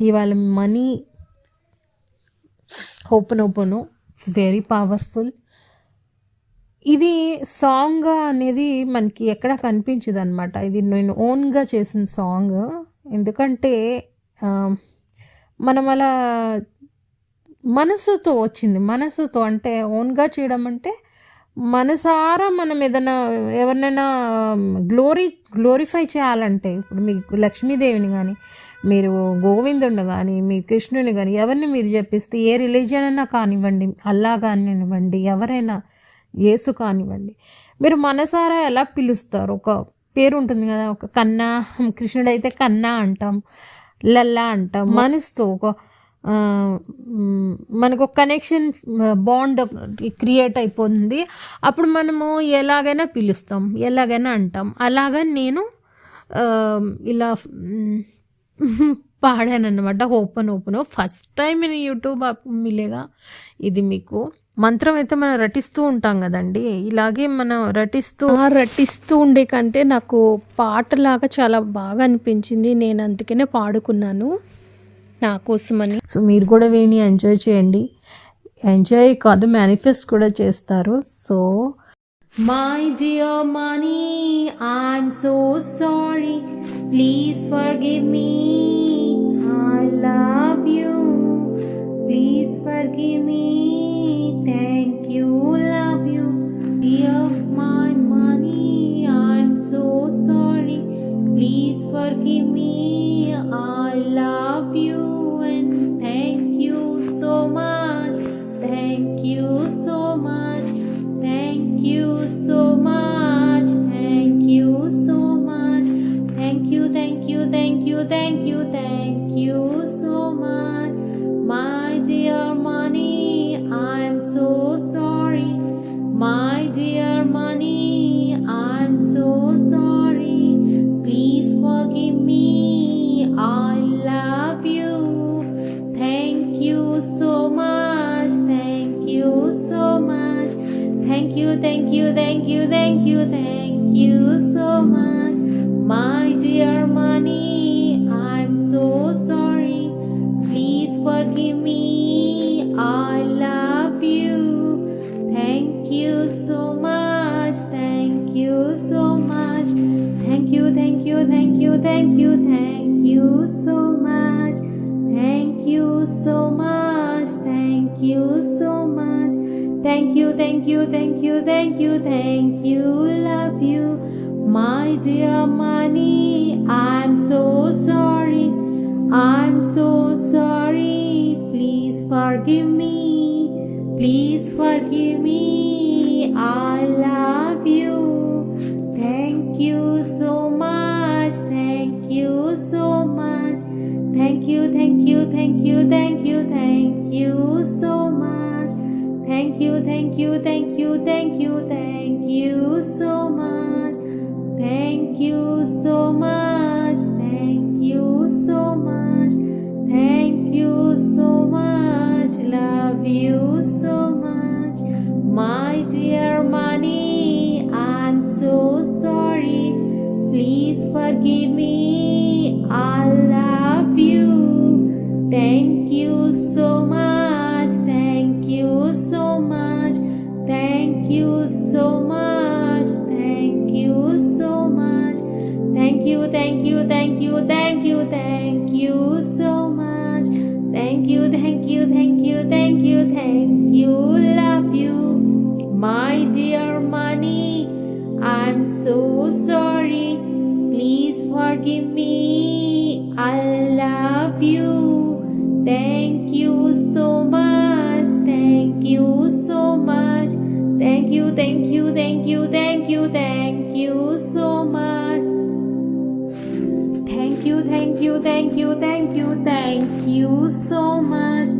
ఇవాళ money open open it's very powerful ఇది song అనేది మనకి ఎక్కడ కనిపించదు అనమాట ఇది నేను ఓన్గా చేసిన సాంగ్ ఎందుకంటే మనం అలా మనసుతో వచ్చింది. మనసుతో అంటే ఓన్గా చేయడం అంటే మనసారా మనం ఏదైనా ఎవరినైనా గ్లోరీ గ్లోరిఫై చేయాలంటే ఇప్పుడు మీకు లక్ష్మీదేవిని కానీ మీరు గోవిందుని కానీ మీ కృష్ణుని కానీ ఎవరిని మీరు చెప్పిస్తే ఏ రిలీజియన్ అయినా కానివ్వండి అల్లా కానివ్వండి ఎవరైనా యేసు కానివ్వండి. మీరు మనసారా ఎలా పిలుస్తారు? ఒక పేరు ఉంటుంది కదా ఒక కన్నా కృష్ణుడు అయితే కన్నా అంటాం లల్లా అంటాం మనసుతో ఒక మనకు ఒక కనెక్షన్ బాండ్ క్రియేట్ అయిపోతుంది. అప్పుడు మనము ఎలాగైనా పిలుస్తాం ఎలాగైనా అంటాం. అలాగ నేను ఇలా మ్, పాడాను అనమాట ఓపెన్ ఓపెన్. ఫస్ట్ టైం నేను యూట్యూబ్ మిలేగా. ఇది మీకు మంత్రం అయితే మనం రటిస్తూ ఉంటాం కదండి. ఇలాగే మనం రటిస్తూ ఆ రట్టిస్తూ ఉండే కంటే నాకు పాటలాగా చాలా బాగా అనిపించింది. నేను అందుకనే పాడుకున్నాను. నా కోసమని. సో మీరు కూడా విని ఎంజాయ్ చేయండి. ఎంజాయ్ కాదు మేనిఫెస్ట్ కూడా చేస్తారు. So My dear money, I'm so sorry. Please forgive me. I love you. Please forgive me. Thank you, love you. Dear my money, I'm so sorry. Please forgive me. I love thank you thank you thank you thank you so much. My dear money i'm so sorry. Please forgive me. I love you. Thank you so much thank you so much. Thank you thank you thank you thank you thank you so much. Thank you so much thank you so much thank you thank you thank you thank you thank you. Love you my dear money i'm so sorry. I'm so sorry. Please forgive me. Please forgive me. I love you. Thank you so much. Thank you so much. Thank you thank you thank you thank you thank you thank you thank you thank you thank you so much. Thank you so much thank you so much. Thank you so much love you so much. My dear money i'm so sorry. Please forgive me thank you thank you thank you thank you so much thank you thank you thank you thank you thank you love you my dear money i'm so sorry please forgive me i love you thank you so much thank you so much thank you thank you thank you thank you Thank you, thank you, thank you, thank you, so much.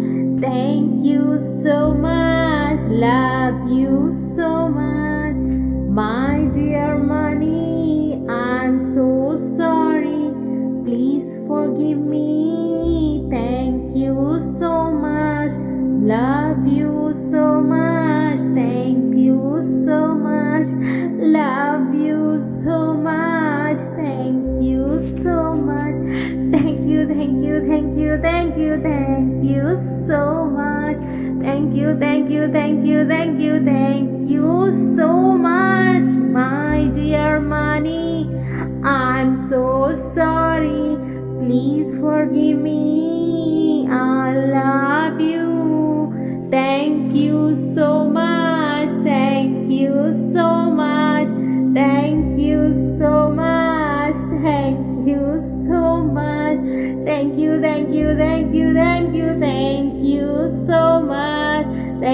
Thank you so much. Love you so much. My dear money, I'm so sorry. Please forgive me. So much. Thank you, thank you, thank you, thank you, thank you so much, my dear money. I'm so sorry. Please forgive me. I love you. Thank you so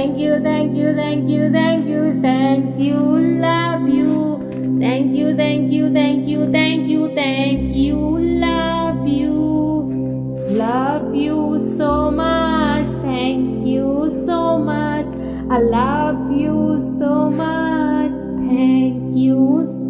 Thank you, thank you, thank you, thank you, thank you, love you. Thank you, thank you, thank you, thank you, thank you, love you. Love you so much. Thank you so much. I love you so much. Thank you so